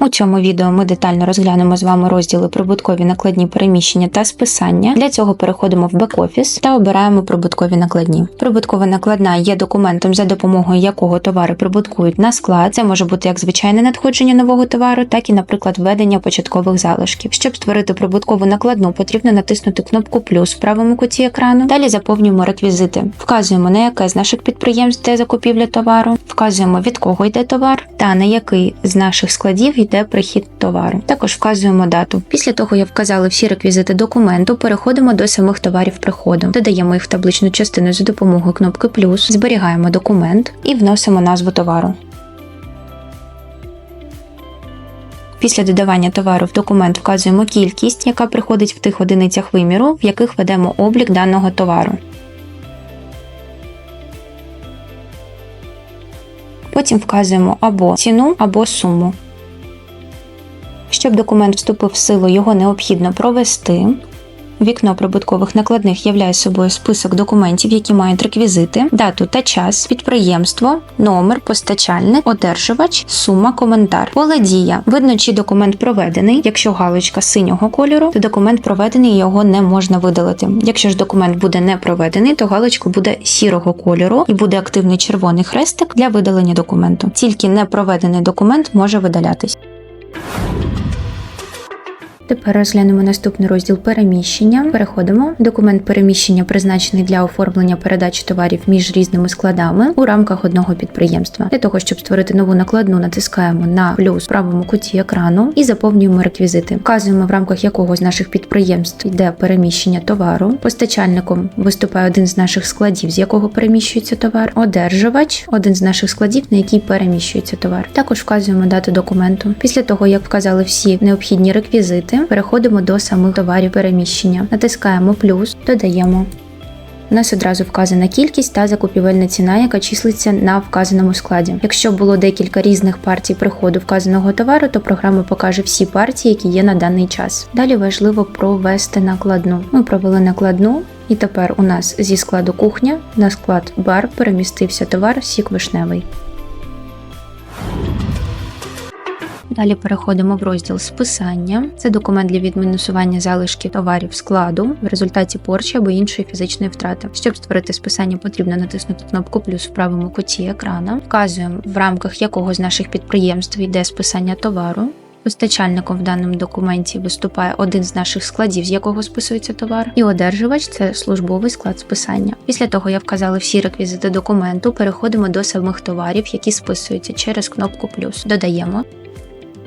У цьому відео ми детально розглянемо з вами розділи прибуткові накладні переміщення та списання. Для цього переходимо в бек-офіс та обираємо прибуткові накладні. Прибуткова накладна є документом, за допомогою якого товари прибуткують на склад. Це може бути як звичайне надходження нового товару, так і, наприклад, введення початкових залишків. Щоб створити прибуткову накладну, потрібно натиснути кнопку плюс в правому куті екрану. Далі заповнюємо реквізити. Вказуємо на яке з наших підприємств йде закупівля товару, вказуємо від кого йде товар та на який з наших складів йде прихід товару. Також вказуємо дату. Після того, як вказали всі реквізити документу, переходимо до самих товарів приходу. Додаємо їх в табличну частину за допомогою кнопки плюс, зберігаємо документ і вносимо назву товару. Після додавання товару в документ вказуємо кількість, яка приходить в тих одиницях виміру, в яких ведемо облік даного товару. Потім вказуємо або ціну, або суму. Щоб документ вступив в силу, його необхідно провести. Вікно прибуткових накладних являє собою список документів, які мають реквізити, дату та час, підприємство, номер, постачальник, одержувач, сума, коментар. Поле дія. Видно, чи документ проведений. Якщо галочка синього кольору, то документ проведений його не можна видалити. Якщо ж документ буде не проведений, то галочка буде сірого кольору і буде активний червоний хрестик для видалення документу. Тільки не проведений документ може видалятись. Тепер розглянемо наступний розділ переміщення. Переходимо. Документ переміщення призначений для оформлення передачі товарів між різними складами у рамках одного підприємства. Для того, щоб створити нову накладну, натискаємо на плюс в правому куті екрану і заповнюємо реквізити. Вказуємо в рамках якого з наших підприємств йде переміщення товару. Постачальником виступає один з наших складів, з якого переміщується товар. Одержувач один з наших складів, на який переміщується товар. Також вказуємо дату документу. Після того, як вказали всі необхідні реквізити, переходимо до самих товарів переміщення. Натискаємо плюс, додаємо. У нас одразу вказана кількість та закупівельна ціна, яка числиться на вказаному складі. Якщо було декілька різних партій приходу вказаного товару, то програма покаже всі партії, які є на даний час. Далі важливо провести накладну. Ми провели накладну. І тепер у нас зі складу кухня на склад бар перемістився товар сік вишневий. Далі переходимо в розділ списання. Це документ для відмінусування залишків товарів складу в результаті порчі або іншої фізичної втрати. Щоб створити списання, потрібно натиснути кнопку плюс в правому куті екрана. Вказуємо в рамках якого з наших підприємств йде списання товару. Постачальником в даному документі виступає один з наших складів, з якого списується товар, і одержувач це службовий склад списання. Після того, як вказали всі реквізити документу, переходимо до самих товарів, які списуються через кнопку плюс. Додаємо.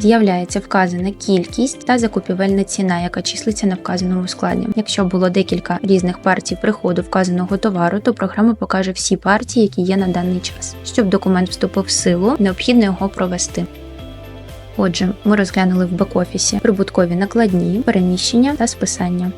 З'являється вказана кількість та закупівельна ціна, яка числиться на вказаному складі. Якщо було декілька різних партій приходу вказаного товару, то програма покаже всі партії, які є на даний час. Щоб документ вступив в силу, необхідно його провести. Отже, ми розглянули в бек-офісі прибуткові накладні, переміщення та списання.